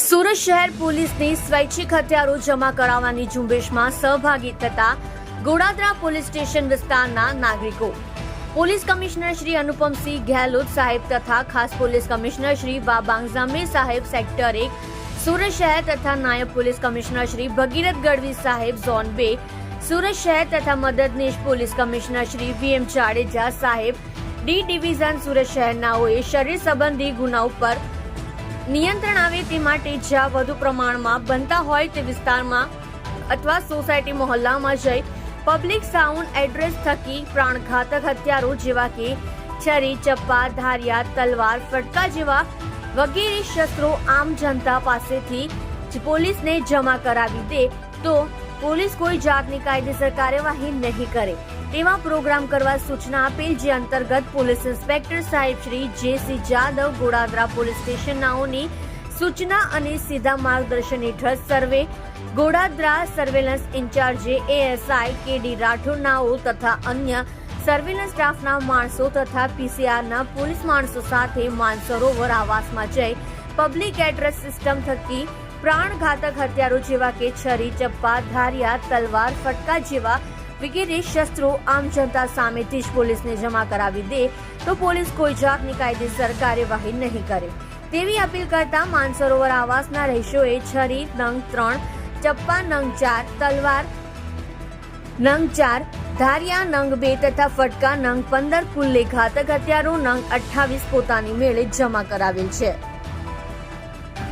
સુરત શહેર પોલીસની સ્વૈચ્છિક હથિયારો જમા કરાવવાની ઝુંબેશમાં સહભાગી થતા ગોડાદરા પોલીસ સ્ટેશન વિસ્તારના નાગરિકો. પોલીસ કમિશનર શ્રી અનુપમસિંહ ગેહલોત સાહેબ તથા ખાસ પોલીસ કમિશનર શ્રી બાબાંગ ઝામે સાહેબ સેક્ટર એક સુરત શહેર તથા નાયબ પોલીસ કમિશનર શ્રી ભગીરથ ગઢવી સાહેબ ઝોન બે, સુરત શહેર તથા મદદનીશ police commissioner Shri V M Jadeja સાહેબ, ડી ડિવિઝન સુરત શહેરનાઓએ શરીર સંબંધી ગુના ઉપર નિયંત્રણ આવે તે માટે જ્યાં વધુ પ્રમાણમાં બનતા હોય તે વિસ્તારમાં અથવા સોસાયટી મહોલ્લામાં જઈ પબ્લિક સાઉન્ડ એડ્રેસ થકી પ્રાણઘાતક હથિયારો જેવા કે છરી, ચપ્પા, ધારિયા, તલવાર, ફટકા જેવા વગેરે શસ્ત્રો આમ જનતા પાસેથી પોલીસને જમા કરાવી દે તો પોલીસ કોઈ જાતની કાયદેસર કાર્યવાહી નહીં કરે. તેવા પ્રોગ્રામ કરવા સૂચના આપેલ જે અંતર્ગત પોલીસ ઇન્સ્પેક્ટર સાહેબ Shri J C Jadav Godadara police સ્ટેશનનાઓની સૂચના અને સીધા માર્ગદર્શન હેઠળ સર્વે, ગોડાદરા સર્વેલન્સ ઇન્ચાર્જે એએસઆઈ કે ડી રાઠોડનાઓ તથા અન્ય સર્વેલન્સ સ્ટાફના માણસો તથા પીસીઆરના પોલીસ માણસો સાથે માનસરોવર આવાસમાં જઈ પબ્લિક એડ્રેસ સિસ્ટમ થકી પ્રાણઘાતક હથિયારો જેવા કે છરી, ચપ્પા, ધારિયા, તલવાર, ફટકા જેવા વગેરે શસ્ત્રો આમ જનતા સામેથી જ પોલીસને જમા કરાવી દે તો પોલીસ કોઈ જાતની કાયદેસર કાર્યવાહી નહીં કરે. તેવી અપીલ કરતા માનસરોવર આવાસના રહીશોએ છરી, નંગ ત્રણ, ચપ્પા, નંગ ચાર, તલવાર, નંગ ચાર, ધારિયા, નંગ બે તથા ફટકા, નંગ પંદર કુલ્લે ઘાતક હથિયારો, નંગ અઠ્ઠાવીસ પોતાની મેળે જમા કરાવેલ છે.